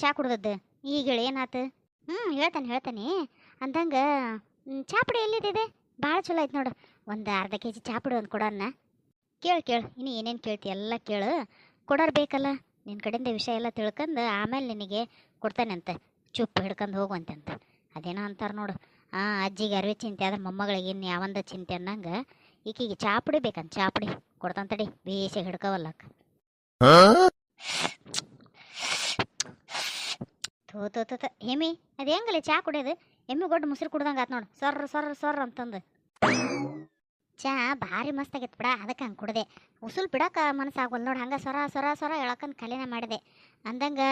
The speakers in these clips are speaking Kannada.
ಚಾ ಕುಡ್ದದ್ದು. ಈಗ ಹೇಳಿ, ಏನಾತು? ಹ್ಞೂ ಹೇಳ್ತಾನೆ ಹೇಳ್ತಾನೆ. ಅಂದಂಗೆ ಚಾ ಪುಡಿ ಎಲ್ಲಿದೆ ಭಾಳ ಚಲೋ ಆಯ್ತು ನೋಡು. ಒಂದು ಅರ್ಧ ಕೆ ಜಿ ಚಾ ಪುಡಿ ಒಂದು ಕೊಡೋಣ ಕೇಳು ಕೇಳು. ಇನ್ನು ಏನೇನು ಕೇಳ್ತಿ ಎಲ್ಲ ಕೇಳು. ಕೊಡೋರು ಬೇಕಲ್ಲ? ನಿನ್ನ ಕಡೆಯಿಂದ ವಿಷಯ ಎಲ್ಲ ತಿಳ್ಕೊಂಡು ಆಮೇಲೆ ನಿನಗೆ ಕೊಡ್ತಾನಂತೆ. ಚುಪ್ಪು ಹಿಡ್ಕೊಂಡು ಹೋಗುವಂತಂತ ಅದೇನೋ ಅಂತಾರೆ ನೋಡು. ಆ ಅಜ್ಜಿಗೆ ಅರಿವೆ ಚಿಂತೆ, ಆದ್ರೆ ಮೊಮ್ಮಗಳಿಗೆ ಇನ್ನು ಯಾವಂದ ಚಿಂತೆ ಅನ್ನಂಗೆ. ಈಕಿಗೆ ಚಾಪುಡಿ ಬೇಕಂತ. ಚಾಪುಡಿ ಕೊಡ್ತಂತಡಿ ಕೊಡ್ತಾನ ತಡಿ. ಬೇಸಿ ಹಿಡ್ಕವಲ್ಲಕ್ಕ. ಥೂ ಥೂ. ಅದು ಹೆಂಗಲ್ಲ ಚಾ ಕುಡಿಯೋದು? ಎಮ್ಮಿ ಗೊಡ್ಡ ಮುಸಿರು ಕುಡ್ದಂಗೆ ಆತ್ ನೋಡು. ಸೊರ್ರ ಸೊರ್ರ ಸೊರ್ರ ಅಂತಂದು. ಚಾ ಭಾರಿ ಮಸ್ತ್ ಆಗೈತೆ ಬಿಡ ಅದಕ್ಕೆ ಹಂಗೆ ಕುಡ್ದೆ. ಉಸುಲ್ ಬಿಡಕ್ಕೆ ಮನಸ್ಸಾಗಲ್ಲ ನೋಡಿ, ಹಂಗೆ ಸೊರ ಸೊರ ಸೊರ ಹೇಳಕ್ಕಂದು ಕಲೆನ ಮಾಡಿದೆ. ಅಂದಂಗೆ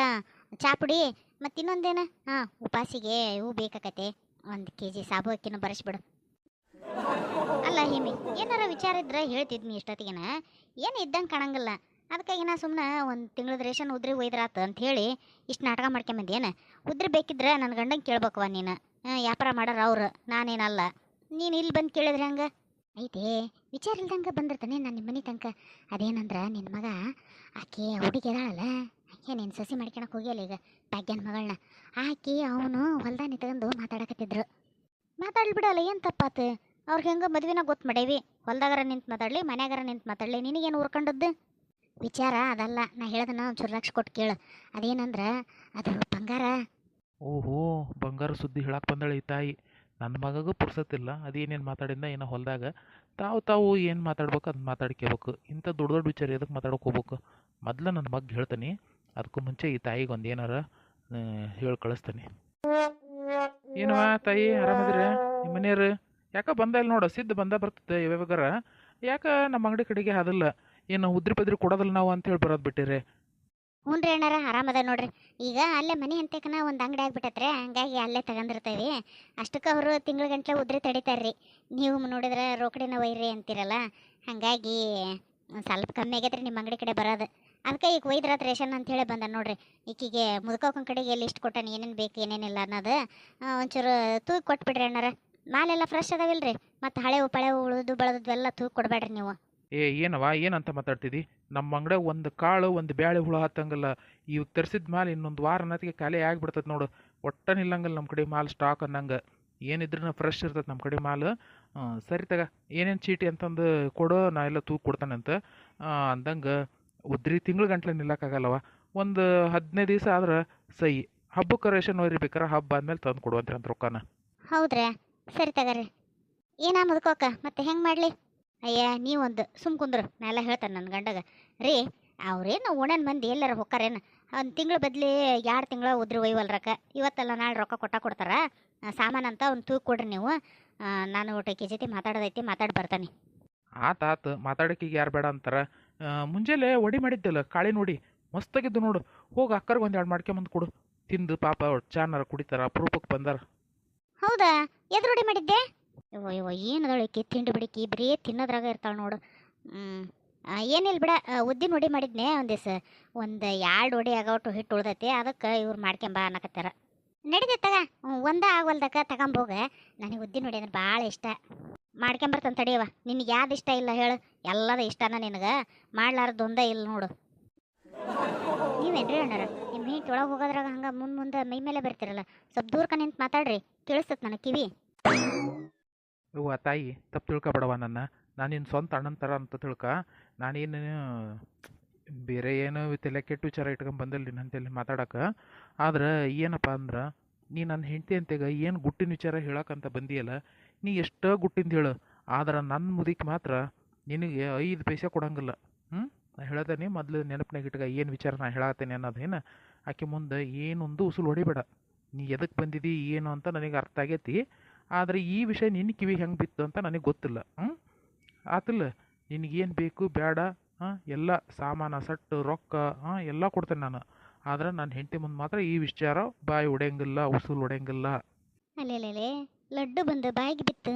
ಚಾ ಪುಡಿ, ಮತ್ತು ಇನ್ನೊಂದೇನು? ಹಾಂ, ಉಪಾಸಿಗೆ ಇವು ಬೇಕಾಕತೆ ಒಂದು ಕೆ ಜಿ ಸಾಬು ಅಕ್ಕಿನೂ ಬರೆಸ್ಬಿಡು. ಅಲ್ಲ ಹಿಮಿ ಏನಾರ ವಿಚಾರ ಇದ್ರೆ ಹೇಳ್ತಿದ್ನಿ ಇಷ್ಟೊತ್ತಿಗೆನ. ಏನು ಇದ್ದಂಗೆ ಕಾಣಂಗಿಲ್ಲ. ಅದಕ್ಕಾಗಿ ನಾ ಸುಮ್ಮನೆ ಒಂದು ತಿಂಗಳದ ರೇಷನ್ ಉದ್ರಿ ಒಯ್ದ್ರಾತು ಅಂತ ಹೇಳಿ ಇಷ್ಟು ನಾಟಕ ಮಾಡ್ಕೊಂಬಂದೇನು. ಉದ್ರಿ ಬೇಕಿದ್ರೆ ನನ್ನ ಗಂಡಂಗೆ ಕೇಳ್ಬೇಕವ ನೀನು. ವ್ಯಾಪಾರ ಮಾಡೋರು ಅವ್ರು, ನಾನೇನಲ್ಲ. ನೀನು ಇಲ್ಲಿ ಬಂದು ಕೇಳಿದ್ರೆ ಹಂಗೆ? ಐತೆ, ವಿಚಾರ ಇಲ್ದಂಗೆ ಬಂದಿರ್ತಾನೆ ನಾನು ನಿಮ್ಮ ಮನೆ ತನಕ. ಅದೇನಂದ್ರೆ ನಿನ್ನ ಮಗ ಆಕೆ ಹುಡುಗಿ ಅದಾಳಲ್ಲ, ಆಕೆ ನೀನು ಸಸಿ ಮಾಡ್ಕೊಳಕ್ಕೆ ಹೋಗ್ಯಲ್ಲ ಈಗ ಭಾಗ್ಯನ ಮಗಳನ್ನ ಆಕೆ ಅವನು ಹೊಲ್ದಾಗ ತಗೊಂಡು ಮಾತಾಡಕತ್ತಿದ್ರು. ಮಾತಾಡ್ಬಿಡಲ್ಲ ಏನು ತಪ್ಪಾತು? ಅವ್ರಿಗೆ ಹೆಂಗೆ ಮದುವೆನ ಗೊತ್ತು ಮಾಡೇವಿ. ಹೊಲ್ದಾಗರ ನಿಂತು ಮಾತಾಡಲಿ, ಮನ್ಯಾಗಾರ ನಿಂತು ಮಾತಾಡಲಿ, ನಿನಗೇನು ಉರ್ಕೊಂಡದ್ದು? ವಿಚಾರ ಅದಲ್ಲ. ನಾ ಹೇಳ್ದನ ಒಂಚೂರು ಲಕ್ಷ ಕೊಟ್ಟು ಕೇಳು. ಅದೇನಂದ್ರೆ, ಅದು ಬಂಗಾರ. ಓಹೋ, ಬಂಗಾರ ಸುದ್ದಿ ಹೇಳಕ್ಕೆ ಬಂದಳೆ ಈ ತಾಯಿ. ನನ್ನ ಮಗಗೂ ಪುರ್ಸತ್ತಿಲ್ಲ ಅದೇನೇನು ಮಾತಾಡಿಂದ ಏನೋ ಹೊಲದಾಗ. ತಾವು ತಾವು ಏನು ಮಾತಾಡ್ಬೇಕು ಅದು ಮಾತಾಡ್ಕೋಬೇಕು. ಇಂಥ ದೊಡ್ಡ ದೊಡ್ಡ ವಿಚಾರ ಎದಕ್ಕೆ ಮಾತಾಡೋಕೆ ಹೋಗ್ಬೇಕು? ಮೊದ್ಲು ನನ್ನ ಮಗ ಹೇಳ್ತೀನಿ ಅದಕ್ಕೂ ಮುಂಚೆ ಈ ತಾಯಿಗೆ ಒಂದು ಏನಾರ ಹೇಳಿ ಕಳಿಸ್ತೀನಿ. ಏನವ ತಾಯಿ, ಆರಾಮದಿರ? ನಿಮ್ಮ ಮನೆಯವ್ರು? ಯಾಕೆ ಬಂದ ಇಲ್ಲ ನೋಡು, ಸಿದ್ಧ ಬಂದ ಬರ್ತದೆ ಯಾಕ ಯಾಕೆ ನಮ್ಮ ಅಂಗಡಿ ಕಡೆಗೆ ಹಾದಿಲ್ಲ ಏನು ಉದ್ರಿ ಪದ್ರಿ ಕೊಡೋದಿಲ್ಲ ನಾವು ಅಂತ ಹೇಳಿ ಬರೋದು ಬಿಟ್ಟಿರಿ. ಹ್ಞೂ ರೀ ಅಣ್ಣಾರ ಅದ ನೋಡ್ರಿ. ಈಗ ಅಲ್ಲೇ ಮನೆ ಅಂತಕನ ಒಂದು ಅಂಗಡಿ ಆಗ್ಬಿಟ್ಟತ್ರೆ, ಹಂಗಾಗಿ ಅಲ್ಲೇ ತಗೊಂಡಿರ್ತೇವೆ. ಅಷ್ಟಕ್ಕೆ ಅವರು ತಿಂಗಳ ಗಂಟ್ಲೆ ಉದ್ರಿ ತಡಿತಾರ್ರಿ. ನೀವು ನೋಡಿದ್ರೆ ರೋಕಡಿನ ಒಯ್ರಿ ಅಂತೀರಲ್ಲ, ಹಾಗಾಗಿ ಸ್ವಲ್ಪ ಕಮ್ಮಿ ಆಗೈತ್ರಿ ನಿಮ್ಮ ಅಂಗಡಿ ಕಡೆ ಬರೋದು. ಅದಕ್ಕೆ ಈಗ ಒಯ್ದ್ರಾತ್ ರೇಷನ್ ಅಂತೇಳಿ ಬಂದ ನೋಡ್ರಿ. ಈಕಿಗೆ ಮುದುಕೋಕನ ಕಡೆಗೆ ಲಿಸ್ಟ್ ಕೊಟ್ಟಾನ, ಏನೇನು ಬೇಕು ಏನೇನಿಲ್ಲ ಅನ್ನೋದು ಒಂಚೂರು ತೂಗಿ ಕೊಟ್ಬಿಡ್ರಿ ಅಣ್ಣಾರ. ಮಾಲೆಲ್ಲ ಫ್ರೆಶ್ ಅದಾವಿಲ್ರಿ ಮತ್ತು ಹಳೆ ಪಳೆವು ಉಳಿದು ಬೆಳೆದು ಎಲ್ಲ ತೂಗಿ ಕೊಡಬೇಡ್ರಿ ನೀವು. ಏ ಏನವ ಏನಂತ ಮಾತಾಡ್ತಿದ್ದಿ ನಮ್ಮ ಅಂಗಡ ಒಂದು ಕಾಳು, ಒಂದು ಬ್ಯಾಳೆ ಹುಳ ಹತ್ತಂಗಲ್ಲ. ಇವಾಗ ತರಿಸಿದ ಮಾಲ್ ಇನ್ನೊಂದು ವಾರ ಅನ್ನೋದಕ್ಕೆ ಖಾಲಿ ಆಗಿಬಿಡ್ತದೆ ನೋಡು. ಒಟ್ಟ ನಿಲ್ಲಂಗಲ್ಲ ನಮ್ಮ ಕಡೆ ಮಾಲ್ ಸ್ಟಾಕ್ ಅನ್ನಂಗೆ. ಏನಿದ್ರೂ ಫ್ರೆಶ್ ಇರ್ತದೆ ನಮ್ಮ ಕಡೆ ಮಾಲು. ಸರಿ ತಗ, ಏನೇನು ಚೀಟಿ ಅಂತಂದು ಕೊಡು, ನಾ ಎಲ್ಲ ತೂಕ ಕೊಡ್ತಾನಂತ. ಅಂದಂಗೆ ಉದ್ರಿ ತಿಂಗಳು ಗಂಟ್ಲೆ ನಿಲ್ಲಕ್ಕಾಗಲ್ಲವ ಒಂದು ಹದಿನೈದು ದಿವಸ ಆದ್ರೆ ಸೈ, ಹಬ್ಬಕ್ಕೆ ರೇಷನ್ ಒಯ್ರಿ ಬೇಕಾರೆ ಹಬ್ಬ ಆದ್ಮೇಲೆ ತಂದು ಕೊಡುವಂತ್ರಿ ಅಂತ ರೊಕ್ಕನ. ಹೌದ್ರಾ ಸರಿ ತಗರಿ ಏನಾ ಮುದ್ಕೋಕ? ಮತ್ತೆ ಹೆಂಗೆ ಮಾಡಲಿ? ಅಯ್ಯ ನೀವೊಂದು ಸುಮ್ ಕುಂದ್ರು. ನಾ ಎಲ್ಲ ಹೇಳ್ತಾನೆ ನನ್ನ ಗಂಡಗ. ರೀ ಅವ್ರೇನು ಉಣನ್ ಮಂದಿ ಎಲ್ಲಾರ ಹೊಕ್ಕಾರೇನು? ಒಂದು ತಿಂಗಳ ಬದ್ಲಿ ಎರಡು ತಿಂಗಳ ಉದ್ರಿ ಒಯ್ವಲ್ರಕ್ಕ ಇವತ್ತಲ್ಲ ನಾಳೆ ರೊಕ್ಕ ಕೊಟ್ಟ ಕೊಡ್ತಾರ. ಸಾಮಾನು ಅಂತ ಒಂದು ತೂಕ್ ಕೊಡ್ರಿ ನೀವು. ನಾನು ಊಟಕ್ಕೆ ಜೊತೆ ಮಾತಾಡೋದೈತಿ ಮಾತಾಡಿ ಬರ್ತಾನೆ. ಆತು ಆತು. ಮಾತಾಡೋಕೆ ಯಾರು ಬೇಡ ಅಂತಾರ. ಮುಂಜಾನೆ ಒಡಿ ಮಾಡಿದ್ದಲ್ಲ ಕಾಳೆ ನೋಡಿ. ಮಸ್ತಾಗಿದ್ದು ನೋಡು. ಹೋಗಿ ಅಕ್ಕರ್ಗೆ ಒಂದು ಎರಡು ಮಾಡ್ಕೊಂಬಂದು ಕೊಡು. ತಿಂದು ಪಾಪ ಚಾನಾರ ಕುಡಿತಾರ ಅಪರೂಪಕ್ಕೆ ಬಂದಾರ. ಹೌದಾ? ಎದು ರೂಢಿ ಮಾಡಿದ್ದೆ ಇವ ಏನು ಏನದಳಿಕೆ ತಿಂಡಿ ಬಿಡಿಕಿ, ಬರೀ ತಿನ್ನೋದ್ರಾಗ ಇರ್ತಾಳೆ ನೋಡು. ಏನಿಲ್ಲ ಬಿಡ ಉದ್ದಿನ ವಡಿ ಮಾಡಿದ್ನೆ ಒಂದು ದಿವಸ. ಒಂದು ಎರಡು ವಡಿ ಆಗೋಟು ಹಿಟ್ಟು ಉಳ್ದೈತಿ, ಅದಕ್ಕೆ ಇವ್ರು ಮಾಡ್ಕೊಂಬ ಅನ್ನಕತ್ತಾರ ನಡಿದೆ ತಗ ಒಂದ ಆಗವಲ್ದಕ್ಕ ತಗೊಂಬೋಗ ನನಗೆ ಉದ್ದಿನ ವಡಿ ಅಂದ್ರೆ ಭಾಳ ಇಷ್ಟ. ಮಾಡ್ಕೊಂಬರ್ತಾನೆ ತಡಿಯವ ನಿನಗೆ ಯಾವ್ದು ಇಷ್ಟ ಇಲ್ಲ ಹೇಳು. ಎಲ್ಲದ ಇಷ್ಟನ ನಿನಗೆ. ಮಾಡ್ಲಾರ್ದೊಂದೇ ಇಲ್ಲ ನೋಡು. ನೀವೇನ್ರಿ ಅಣ್ಣರ? ನಿಮ್ಮ ಹಿಂಟ್ ಒಳಗೆ ಹೋಗೋದ್ರಾಗ ಹಂಗೆ ಮುಂದೆ ಮುಂದೆ ಮೈ ಮೇಲೆ ಬರ್ತಿರಲ್ಲ. ಸ್ವಲ್ಪ ದೂರ್ಕ ನಿಂತು ಮಾತಾಡ್ರಿ. ಕೇಳಿಸ್ತತ್ ನನಗೆ ಕಿವಿ. ಇವ್ವ ತಾಯಿ ತಪ್ಪು ತಿಳ್ಕೊಬೇಡವ ನನ್ನ. ನಾನು ನಿನ್ನ ಸ್ವಂತ ಅಣ್ಣನ ಥರ ಅಂತ ತಿಳ್ಕ. ನಾನೇನು ಬೇರೆ ಏನು ತಲೆ ಕೆಟ್ಟ ವಿಚಾರ ಇಟ್ಕೊಂಡ್ ಬಂದಿಲ್ಲ ನಿನ್ನ ಅಂತೇಳಿ ಮಾತಾಡಕ್ಕೆ ಆದ್ರೆ ಏನಪ್ಪ ಅಂದ್ರೆ, ನೀ ನನ್ನ ಹೆಂಡತಿ ಅಂತೆಗ ಏನು ಗುಟ್ಟಿನ ವಿಚಾರ ಹೇಳಕ್ಕಂತ ಬಂದಿಯಲ್ಲ, ನೀ ಎಷ್ಟೋ ಗುಟ್ಟಿಂದ ಹೇಳು. ಆದ್ರೆ ನನ್ನ ಮುದಿಕ್ಕೆ ಮಾತ್ರ ನಿನಗೆ ಐದು ಪೈಸೆ ಕೊಡಂಗಿಲ್ಲ. ಹ್ಞೂ ನಾ ಹೇಳತೇನೆ, ಮೊದಲು ನೆನಪಿನಾಗ ಇಟ್ಕ, ಏನು ವಿಚಾರ ನಾ ಹೇಳತ್ತೇನೆ ಅನ್ನೋದೇನು ಆಕೆ ಮುಂದೆ ಏನೊಂದು ಉಸುಲು ಹೊಡಿಬೇಡ. ನೀ ಎದಕ್ಕೆ ಬಂದಿದ್ದಿ ಏನು ಅಂತ ನನಗೆ ಅರ್ಥ ಆಗೈತಿ. ಆದರೆ ಈ ವಿಷಯ ನಿನ್ನ ಕಿವಿ ಹೆಂಗೆ ಬಿತ್ತು ಅಂತ ನನಗೆ ಗೊತ್ತಿಲ್ಲ. ಹ್ಞೂ ಆತಿಲ್ಲ, ನಿನಗೇನು ಬೇಕು ಬೇಡ ಎಲ್ಲ ಸಾಮಾನು, ಸಟ್ಟು, ರೊಕ್ಕ, ಹಾಂ, ಎಲ್ಲ ಕೊಡ್ತೇನೆ ನಾನು. ಆದ್ರೆ ನನ್ನ ಹೆಂಡತಿ ಮುಂದೆ ಮಾತ್ರ ಈ ವಿಚಾರ ಬಾಯಿ ಹೊಡೆಯಂಗಿಲ್ಲ ಉಸುಲು ಹೊಡೆಯಂಗಿಲ್ಲ ಅಲ್ಲೇ ಲಡ್ಡು ಬಂದು ಬಾಯಿಗೆ ಬಿತ್ತು.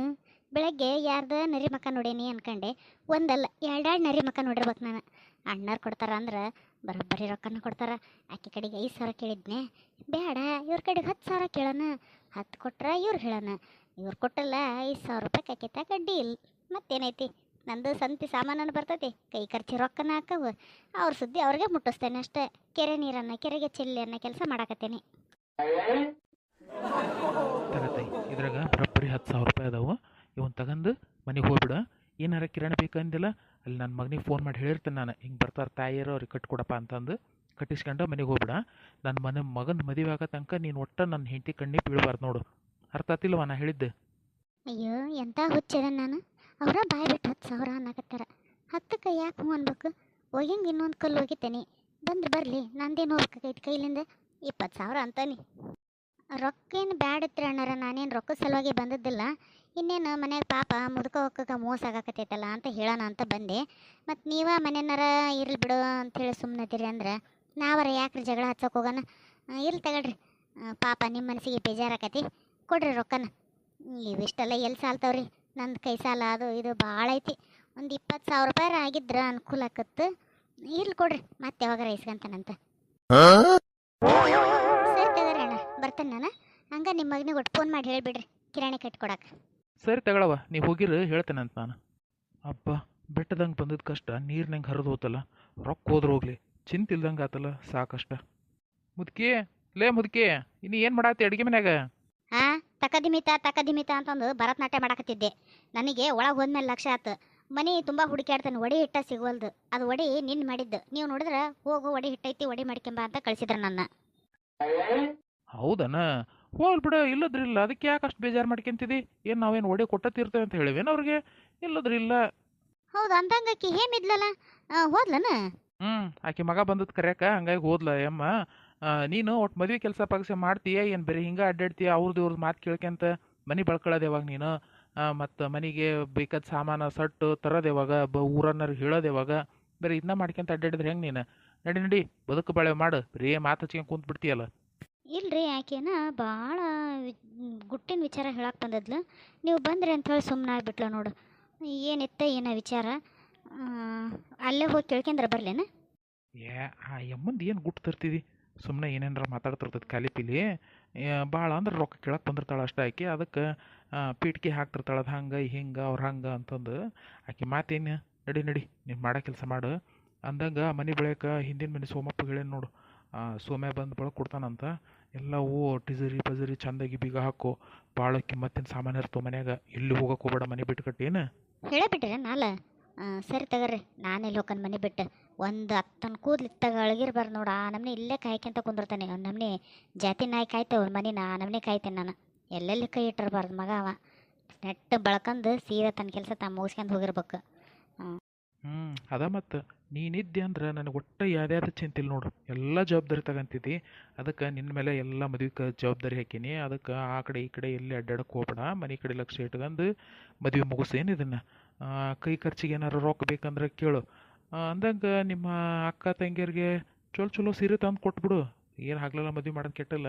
ಬೆಳಗ್ಗೆ ಯಾರ್ದ ನರಿ ಮಕ್ಕ ನೋಡೇನಿ ಅನ್ಕಂಡೆ. ಒಂದಲ್ಲ ಎರಡೆರಡು ನರಿ ಮಕ್ಕ ನೋಡಿರ್ಬೇಕು ನಾನು. ಅಣ್ಣರು ಕೊಡ್ತಾರ ಅಂದ್ರೆ ಬರೋಬ್ಬರಿ ರೊಕ್ಕನ ಕೊಡ್ತಾರ. ಆಕೆ ಕಡೆಗೆ ಐದು ಸಾವಿರ ಕೇಳಿದ್ನೆ. ಬೇಡ ಇವ್ರ ಕಡೆಗೆ ಹತ್ತು ಸಾವಿರ ಕೇಳೋಣ ಹತ್ತು ಕೊಟ್ರ ಇವ್ರು ಹೇಳೋಣ ಇವ್ರು ಕೊಟ್ಟಲ್ಲ ಐದು ಸಾವಿರ ರೂಪಾಯಿ ಆಕೆ ಕಡ್ಡಿ ಇಲ್ಲ ಮತ್ತೇನೈತಿ? ನಂದು ಸಂತಿ ಸಾಮಾನನ್ನು ಬರ್ತೈತಿ. ಕೈ ಖರ್ಚಿ ರೊಕ್ಕನ ಹಾಕವು. ಅವ್ರ ಸುದ್ದಿ ಅವ್ರಿಗೆ ಮುಟ್ಟಿಸ್ತೇನೆ ಅಷ್ಟೇ. ಕೆರೆ ನೀರನ್ನು, ಕೆರೆಗೆ ಚೆಲ್ಲಿ ಅನ್ನೋ ಕೆಲಸ ಮಾಡಾಕತ್ತೇನೆ. ಇದ್ರಾಗ ಬರೋಬ್ಬರಿ ಹತ್ತು ಸಾವಿರ ರೂಪಾಯಿ ಅದಾವು. ಇವನ್ ತಗಂದು ಮನೆಗೆ ಹೋಗ್ಬಿಡ. ಏನಾರ ಕಿರಣ್ ಬೇಕಂದಿಲ್ಲ ಅಲ್ಲಿ ನನ್ನ ಮಗನಿಗೆ ಫೋನ್ ಮಾಡಿ ಹೇಳಿರ್ತೇನೆ ನಾನು. ಹಿಂಗೆ ಬರ್ತಾರೆ ತಾಯಿಯರು, ಅವ್ರಿಗೆ ಕಟ್ಕೊಡಪ್ಪ ಅಂತಂದು. ಕಟ್ಟಿಸ್ಕೊಂಡು ಮನೆಗೆ ಹೋಗ್ಬಿಡ. ನನ್ನ ಮನೆ, ಮಗನ ಮದುವೆ ಆಗೋ ತನಕ ನೀನು ಒಟ್ಟು ನನ್ನ ಹೆಂಡತಿ ಕಣ್ಣಿ ಬೀಳಬಾರ್ದು ನೋಡು. ಅರ್ಥ ಆತಿಲ್ವ ನಾ ಹೇಳಿದ್ದೆ. ಅಯ್ಯೋ ಎಂಥ ಹುಚ್ಚದ ನಾನು? ಅವರ ಬಾಯಿ ಬಿಟ್ಟು ಹತ್ತು ಸಾವಿರ ಅನ್ನಕತ್ತಾರ. ಹತ್ತಕ್ಕೆ ಯಾಕೆ ಹ್ಞೂ ಅನ್ಬೇಕು? ಹೋಗಿಂಗ್ ಇನ್ನೊಂದು ಕಲ್ಲು ಹೋಗಿತ್ತೇನೆ ಬಂದು ಬರಲಿ, ನಂದೇನು ಹೋಗ್ಬೇಕಾಗೈತಿ ಕೈಲಿಂದ? ಇಪ್ಪತ್ತು ಸಾವಿರ ಅಂತಾನೆ. ರೊಕ್ಕೇನು ಬ್ಯಾಡತ್ರಿ ಅಣ್ಣಾರ, ನಾನೇನು ರೊಕ್ಕ ಸಲುವಾಗಿ ಬಂದದ್ದಿಲ್ಲ. ಇನ್ನೇನು ಮನ್ಯಾಗ ಪಾಪ ಮುದುಕ ಹೋಗಕ್ಕೆ ಮೋಸ ಆಗಾಕತ್ತೈತಲ್ಲ ಅಂತ ಹೇಳೋಣ ಅಂತ ಬಂದೆ. ಮತ್ತು ನೀವ ಮನೆಯನ್ನಾರ ಇರ್ಲಿ ಬಿಡು ಅಂಥೇಳಿ ಸುಮ್ಮನೆ ಅಂದ್ರೆ ನಾವರ ಯಾಕ್ರಿ ಜಗಳ ಹಚ್ಚಕ್ಕೆ ಹೋಗೋಣ? ಇಲ್ಲಿ ಇರ್ಲಿ ತಗೊಳ್ರಿ. ಪಾಪ ನಿಮ್ಮ ಮನಸ್ಸಿಗೆ ಬೇಜಾರಾಕತಿ ಕೊಡ್ರಿ ರೊಕ್ಕನ. ಇವಿಷ್ಟೆಲ್ಲ ಎಲ್ಲಿ ಸಾಲ್ತಾವ್ರಿ? ನನ್ನ ಕೈ ಸಾಲ ಅದು ಇದು ಭಾಳ ಐತಿ. ಒಂದು ಇಪ್ಪತ್ತು ಸಾವಿರ ರೂಪಾಯಿ ಆಗಿದ್ರ ಅನುಕೂಲ ಆಕತ್ತು ಇರ್ಲಿ ಕೊಡ್ರಿ ಮತ್ತೆ ಯಾವಾಗ ರೈಸ್ಕಂತನಂತ ಸರಿ ತಗೋರಿ ಅಣ್ಣ ಬರ್ತೇನೆ ನಾನು. ಹಂಗ ನಿಮ್ಮ ಮಗನಿಗೆ ಒಟ್ಟು ಫೋನ್ ಮಾಡಿ ಹೇಳಿಬಿಡ್ರಿ ಕಿರಾಣಿ ಕಟ್ಕೊಡಕ್ಕೆ ಸರಿ ತಗೊಳವ ನೀವು ಹೋಗಿರು ಹೇಳ್ತೇನಂತ ನಾನು. ಅಪ್ಪ ಬೆಟ್ಟದಂಗೆ ಬಂದದ ಕಷ್ಟ ನೀರ್ನಂಗೆ ಹರಿದು ಹೋತಲ್ಲ. ರೊಕ್ಕ ಹೋದ್ರೆ ಹೋಗ್ಲಿ ಚಿಂತಿಲ್ದಂಗೆ ಆತಲ್ಲ ಸಾಕಷ್ಟ. ಮುದುಕಿ ಲೇ ಮುದುಕಿ ಇನ್ನು ಏನು ಮಾಡಾತಿ ಅಡುಗೆ ಮನ್ಯಾಗ? ತಕದಿಮಿತ ತಕದಿಮಿತ ಅಂತಂದು ಭರತನಾಟ್ಯ ಮಾಡಕತ್ತಿದ್ದೆ. ನನಗೆ ಒಳಗೆ ಹೋದ್ಮೇಲೆ ಲಕ್ಷ ಆತು. ಮನೆ ತುಂಬ ಹುಡುಕಾಡ್ತಾನೆ ಒಡಿ ಹಿಟ್ಟ ಸಿಗುವಲ್ದು ಅದು ಒಡಿ ನಿನ್ನ ಮಾಡಿದ್ದು. ನೀವು ನೋಡಿದ್ರೆ ಹೋಗು ಒಡಿ ಹಿಟ್ಟೈತಿ ಒಡಿ ಮಾಡ್ಕೊಂಬ ಅಂತ ಕಳಿಸಿದ್ರ ನನ್ನ. ಹೌದನ? ಹೋಲ್ ಬಿಡ ಇಲ್ಲದ್ರಿಲ್ಲ. ಅದಕ್ಕೆ ಯಾಕೆ ಅಷ್ಟು ಬೇಜಾರು ಮಾಡ್ಕೊಂತಿದಿ? ಏನು ನಾವೇನು ಒಡೆ ಕೊಟ್ಟತ್ತಿರ್ತೇವೆ ಅಂತ ಹೇಳಿವೇನು ಅವ್ರಿಗೆ? ಇಲ್ಲದ್ರಿಲ್ಲ. ಹೌದು ಅಂದಂಗೆ ಆಕಿ ಹೇಮಿದ್ಲಲ್ಲ ಹೋದ್ಲನ? ಹ್ಞೂ ಆಕೆ ಮಗ ಬಂದದ್ದು ಕರೆಯಕ್ಕ ಹಂಗಾಗಿ ಹೋದ್ಲ ಯಮ್ಮ ನೀನು ಒಟ್ಟು ಮದುವೆ ಕೆಲಸ ಪಕ್ಷ ಮಾಡ್ತೀಯ? ಏನು ಬರೀ ಹಿಂಗೆ ಅಡ್ಡಾಡ್ತೀಯ? ಅವ್ರದ್ದು ಇವ್ರದ್ದು ಮಾತು ಕೇಳ್ಕೊಂತ ಮನೆ ಬಳ್ಕೊಳ್ಳೋದು ಯಾವಾಗ ನೀನು? ಮತ್ತು ಮನೆಗೆ ಬೇಕಾದ ಸಾಮಾನು ಸಟ್ಟು ತರೋದು ಯಾವಾಗ? ಬ ಊರನ್ನರು ಹೇಳೋದು ಯಾವಾಗ? ಬರೀ ಇದನ್ನ ಮಾಡ್ಕೊಂತ ಅಡ್ಡಾಡಿದ್ರೆ ಹೆಂಗೆ ನೀನು? ನಡಿ ನಡಿ ಬದುಕು ಬಾಳೆ ಮಾಡು. ಬರೀ ಮಾತು ಹಚ್ಕೊಂಡು ಕುಂತ ಬಿಡ್ತೀಯಲ್ಲ. ಇಲ್ರಿ ಆಕೆನ ಭಾಳ ಗುಟ್ಟಿನ ವಿಚಾರ ಹೇಳಕ್ಕೆ ಬಂದದ್ಲು. ನೀವು ಬಂದ್ರಿ ಅಂತ ಹೇಳಿ ಸುಮ್ಮನೆ ಆಗ್ಬಿಟ್ಲ ನೋಡು. ಏನಿತ್ತ ಏನೋ ವಿಚಾರ? ಅಲ್ಲೇ ಹೋಗಿ ಕೇಳ್ಕೊಂಡ್ರೆ ಬರ್ಲೇನ? ಏ ಆ ಯಮ್ಮಂದು ಏನು ಗುಟ್ಟು ತರ್ತಿದಿ? ಸುಮ್ಮನೆ ಏನೇನಾರ ಮಾತಾಡ್ತಿರ್ತೈತಿ ಖಾಲಿ ಪೀಲಿ ಭಾಳ ಅಂದ್ರೆ ರೊಕ್ಕ ಕೇಳಕ್ಕೆ ಬಂದಿರ್ತಾಳೆ ಅಷ್ಟೇ ಆಕೆ. ಅದಕ್ಕೆ ಪೀಟ್ಕಿ ಹಾಕ್ತಿರ್ತಾಳೆ ಅದು ಹಂಗೆ ಹಿಂಗೆ ಅವ್ರು ಹಂಗೆ ಅಂತಂದು ಆಕೆ ಮಾತೇನು ನಡಿ ನಡಿ ನೀನು ಮಾಡೋ ಕೆಲಸ ಮಾಡು. ಅಂದಂಗೆ ಮನೆ ಬೆಳೆಯಕ ಹಿಂದಿನ ಮನೆ ಸೋಮಪ್ಪ ಹೇಳೇನು ನೋಡು ಸೋಮ್ಯ ಬಂದು ಬಳಕೆ ಕೊಡ್ತಾನಂತ. ಎಲ್ಲ ಹೂ ಟಿಜರಿ ಪಜರಿ ಚಂದಾಗಿ ಬೀಗ ಹಾಕು. ಭಾಳ ಕಿಮ್ಮತ್ತಿನ ಸಾಮಾನು ಇರ್ತವೆ ಮನ್ಯಾಗ. ಎಲ್ಲಿ ಹೋಗಕ್ಕೆ ಹೋಗ್ಬೇಡ ಮನೆ ಬಿಟ್ಟು ಕಟ್ಟೇನು ಆ, ಸರಿ ತಗರ್ರಿ ನಾನೇ ಹೋಗ್ಕೊಂಡು ಮನೆ ಬಿಟ್ಟು. ಒಂದು ಹತ್ತನ ಕೂದ್ಲು ತಗ ಅಳಗಿರ್ಬಾರ್ದು ನೋಡು, ಆ ನಮ್ನೆ ಇಲ್ಲೇ ಕಾಯ್ಕೊಂತ ಕುಂದಿರ್ತಾನೆ. ನಮ್ನೆ ಜಾತಿ ನಾಯಿ ಕಾಯ್ತೇವೆ ಮನಿನ, ಆ ನಮ್ನೆ ಕಾಯ್ತೇನೆ ನಾನು. ಎಲ್ಲೆಲ್ಲಿ ಕೈ ಇಟ್ಟಿರ್ಬಾರ್ದು ಮಗ ಅವ. ನೆಟ್ಟು ಬಳಕಂದು ಸೀದಾ ತನ್ನ ಕೆಲಸ ತಾ ಮುಗಿಸ್ಕೊಂಡು ಹೋಗಿರ್ಬೇಕು. ಹ್ಞೂ ಅದ ಮತ್ತು ನೀನಿದ್ದೆ ಅಂದ್ರೆ ನನಗೆ ಒಟ್ಟು ಯಾವ್ದಾದ್ರು ಚಿಂತಿಲ್ಲ ನೋಡು ಎಲ್ಲ ಜವಾಬ್ದಾರಿ ತಗೊಂತಿದ್ದಿ. ಅದಕ್ಕೆ ನಿನ್ನ ಮೇಲೆ ಎಲ್ಲ ಮದುವೆ ಜವಾಬ್ದಾರಿ ಹಾಕೀನಿ. ಅದಕ್ಕೆ ಆ ಕಡೆ ಈ ಕಡೆ ಎಲ್ಲಿ ಅಡ್ಡಾಡಕ್ಕೆ ಹೋಗ್ಬೇಡ. ಮನೆ ಕಡೆ ಲಕ್ಷ ಇಟ್ಕೊಂಡು ಮದುವೆ ಮುಗಿಸೇನು ಇದನ್ನು. ಕೈ ಖರ್ಚಿಗೆ ಏನಾರು ರೊಕ್ಕ ಬೇಕಂದ್ರೆ ಕೇಳು. ಅಂದಂಗೆ ನಿಮ್ಮ ಅಕ್ಕ ತಂಗಿಯರಿಗೆ ಚಲೋ ಚಲೋ ಸೀರೆ ತಂದು ಕೊಟ್ಬಿಡು. ಏನು ಆಗಲಿಲ್ಲ ಮದುವೆ ಮಾಡೋದು ಕೆಟ್ಟಲ್ಲ.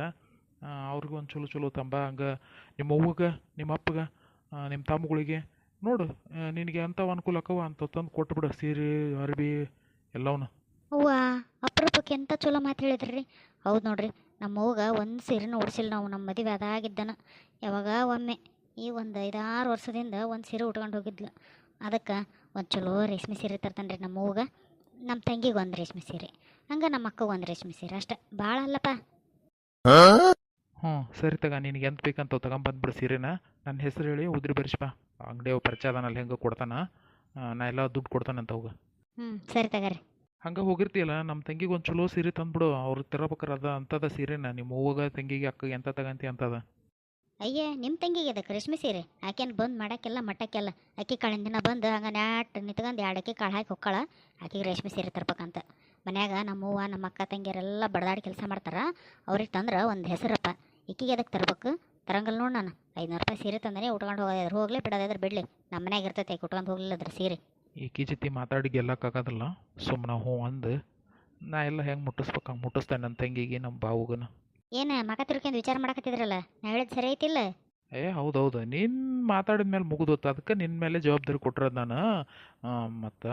ಅವ್ರಿಗೆ ಒಂದು ಚಲೋ ಚಲೋ ತಂಬ ಹಂಗೆ. ನಿಮ್ಮ ಅವ್ವಗೆ, ನಿಮ್ಮ ಅಪ್ಪಗೆ ನಿಮ್ಮ ತಮ್ಮಗಳಿಗೆ. ನೋಡು ನಿನಗೆ ಅಂಥವು ಅನುಕೂಲ ಆಕವ ಅಂತ ತಂದು ಕೊಟ್ಬಿಡು, ಸೀರೆ, ಅರ್ಬಿ ಎಲ್ಲವನ್ನ ಅವ್ವ, ಅಪರೂಪಕ್ಕೆ ಎಂಥ ಚಲೋ ಮಾತು ಹೇಳಿದ್ರಿ? ಹೌದು ನೋಡ್ರಿ, ನಮ್ಮ ಅವ್ಗ ಒಂದು ಸೀರೆನ ಉಡಿಸಿಲ್ಲ ನಾವು, ನಮ್ಮ ಮದುವೆ ಅದಾಗಿದ್ದನ ಯಾವಾಗ ಒಮ್ಮೆ ಈ ಒಂದು ಐದಾರು ವರ್ಷದಿಂದ ಒಂದು ಸೀರೆ ಉಟ್ಕೊಂಡು ಹೋಗಿದ್ಲು. ಅದಕ್ಕೆ ಒಂದು ಚಲೋ ರೇಷ್ಮೆ ಸೀರೆ ತರ್ತಾನೆ ರೀ ನಮ್ಮ ಅವ್ಗ ನಮ್ಮ ತಂಗಿಗೆ ಒಂದು ರೇಷ್ಮೆ ಸೀರೆ. ಹಂಗೆ ನಮ್ಮ ಅಕ್ಕಗೆ ಒಂದು ರೇಷ್ಮೆ ಸೀರೆ ಅಷ್ಟೆ. ಭಾಳ ಅಲ್ಲಪ್ಪ. ಹ್ಞೂ ಸರಿ ತಗ ನಿನಗೆ ಎಂತ ಬೇಕಂತ ತಗೊಂಬಂದ್ಬಿಡು ಸೀರೆನ. ನನ್ನ ಹೆಸರು ಹೇಳಿ ಉದ್ರಿ ಬರಿಸಪ್ಪ ಅಂಗಡಿ ಪರಿಚಯ ಅಲ್ಲಿ ಹೆಂಗೆ ಕೊಡ್ತಾನ. ಆ, ನಾ ಎಲ್ಲ ದುಡ್ಡು ಕೊಡ್ತಾನಂತ ಹೋಗ ಹ್ಞೂ ಸರಿ ತಗರಿ. ಹಂಗೆ ಹೋಗಿರ್ತೀಯಲ್ಲ ನಮ್ಮ ತಂಗಿಗೆ ಒಂದು ಚಲೋ ಸೀರೆ ತಂದ್ಬಿಡು. ಅವ್ರು ತರಬೇಕಾರೆ ಅದ ಅಂಥದ ಸೀರೆನ ನಿಮ್ಮ ಅವ್ವಗ ತಂಗಿಗೆ ಅಕ್ಕಗೆ ಎಂತ ತಗಂತಿ ಅಂತದ. ಅಯ್ಯ ನಿಮ್ಮ ತಂಗಿಗೆ ಅದಕ್ಕೆ ರೇಷ್ಮೆ ಸೀರೆ ಆಕೆನ ಬಂದು ಮಾಡೋಕ್ಕೆಲ್ಲ, ಮಟ್ಟಕ್ಕೆಲ್ಲ. ಅಕ್ಕಿ ಕಾಳಿನ ದಿನ ಬಂದು ಹಂಗೆ ನ್ಯಾಟ್ ನಿಂತ್ಕೊಂಡು ಎರಡು ಅಕ್ಕಿ ಕಾಳು ಹಾಕಿ ಹೊಕ್ಕಳ. ಆಕೆಗೆ ರೇಷ್ಮೆ ಸೀರೆ ತರ್ಬೇಕಂತ. ಮನ್ಯಾಗ ನಮ್ಮ ಅವ್ವ, ನಮ್ಮ ಅಕ್ಕ, ತಂಗಿಯರೆಲ್ಲ ಬಡದಾಡಿ ಕೆಲಸ ಮಾಡ್ತಾರೆ. ಅವ್ರಿಗೆ ತಂದ್ರೆ ಒಂದು ಹೆಸರಪ್ಪ. ಇಕ್ಕಿಗೆ ಅದಕ್ಕೆ ತರ್ಬೇಕು? ತರಂಗಲ್ ನೋಡಿ ನಾನು. ಐನೂರು ರೂಪಾಯಿ ಸೀರೆ ತಂದರೆ ಉಟ್ಕೊಂಡು ಹೋಗೋದ್ರ ಹೋಗ್ಲೇ ಬಿಡೋದಾದ್ರೆ ಬಿಡಲಿ. ನಮ್ಮ ಮನ್ಯಾಗ ಇರ್ತೈತೆ ಉಟ್ಕೊಂಡು ಹೋಗ್ಲಿಲ್ಲ ಅದ್ರ ಸೀರೆ. ಈಕಿ ಜೊತೆ ಮಾತಾಡಿ ಗೆಲ್ಲಕ್ಕಾಗೋದಿಲ್ಲ. ಸುಮ್ಮನೆ ಹ್ಞೂ ಅಂದು, ನಾ ಎಲ್ಲ ಹೆಂಗೆ ಮುಟ್ಟಿಸ್ಬೇಕು, ಹಂಗೆ ಮುಟ್ಟಿಸ್ತೇನೆ ನನ್ನ ತಂಗಿಗೆ ನಮ್ಮ ಬಾವುಗನ. ಏನು ಮಕ ತಿರ್ಕೊಂಡು ವಿಚಾರ ಮಾಡಕತ್ತಿದ್ರಲ್ಲ ನಾ ಹೇಳಿದ್ ಸರಿ ಐತಿಲ್ಲ? ಏ ಹೌದೌದು. ನೀನ್ ಮಾತಾಡಿದ ಮೇಲೆ ಮುಗಿದೋತು ಅದಕ್ಕೆ ನಿನ್ನ ಮೇಲೆ ಜವಾಬ್ದಾರಿ ಕೊಟ್ಟಿರೋದು ನಾನು. ಮತ್ತು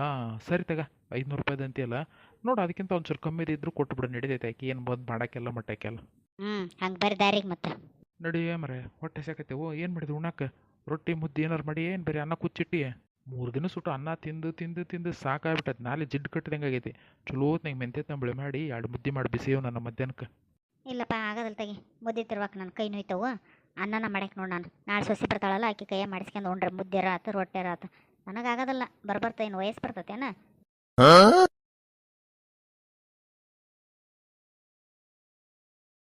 ಸರಿ ತಗ ಐದುನೂರು ರೂಪಾಯ್ದು ಅಂತೀಯಲ್ಲ ನೋಡು ಅದಕ್ಕಿಂತ ಒಂಚೂರು ಚೂರು ಕಮ್ಮಿದು ಇದ್ರೂ ಕೊಟ್ಬಿಡು ನಡಿತೈತೆ ಆಕೆ ಏನು ಬಂದು ಮಾಡಕ್ಕೆಲ್ಲ ಮಟ್ಟಕ್ಕೆಲ್ಲ. ಹ್ಞೂ ಹಂಗೆ ಬರ್ರಿ ದಾರಿಗೆ ಮತ್ತೆ. ನಡಿ ಮರೆ ಹೊಟ್ಟೆ ಸಾಕೈತೆ ಓ ಏನು ಮಾಡಿದ್ರು ಉಣ್ಣಾಕ? ರೊಟ್ಟಿ ಮುದ್ದೆ ಏನಾರು ಮಾಡಿ ಏನು ಬರೀ ಅನ್ನ ಕುಚ್ಚಿಟ್ಟಿ? ಮೂರು ದಿನ ಸುಟ್ಟು ಅನ್ನ ತಿಂದು ತಿಂದು ತಿಂದು ಸಾಕಾಗ್ಬಿಟ್ಟೈತೆ ನಾಳೆ ಜಿಡ್ಡು ಕಟ್ಟಿದಂಗೆ ಆಗೈತಿ ಚಲೋ ನಂಗೆ ಮೆಂತೆ ತಂಬಳಿ ಮಾಡಿ ಎರಡು ಮುದ್ದೆ ಮಾಡಿ ಬಿಸಿಯೋ ನನ್ನ ಮಧ್ಯಾಹ್ನಕ್ಕೆ ಇಲ್ಲಪ್ಪ ಆಗೋದಿಲ್ಲ ತಗಿ. ಮುದ್ದೆ ತಿರ್ವಾಕ ನನ್ನ ಕೈ ನೋಯ್ತವು. ಅನ್ನನ ಮಾಡಕ್ಕೆ ನೋಡಿ ನಾನು. ನಾಳೆ ಸೊಸಿ ಬರ್ತಾಳಲ್ಲ, ಆಕೆ ಕೈಯ ಮಾಡಿಸ್ಕೊಂಡು ಉಂಡ್ರೆ ಮುದ್ದೆರ ಆತು ರೊಟ್ಟೆರ ಆತು ನನಗೆ ಆಗೋದಿಲ್ಲ. ಬರ್ಬರ್ತ ಏನು ವಯಸ್ಸು ಬರ್ತೈತೇನ?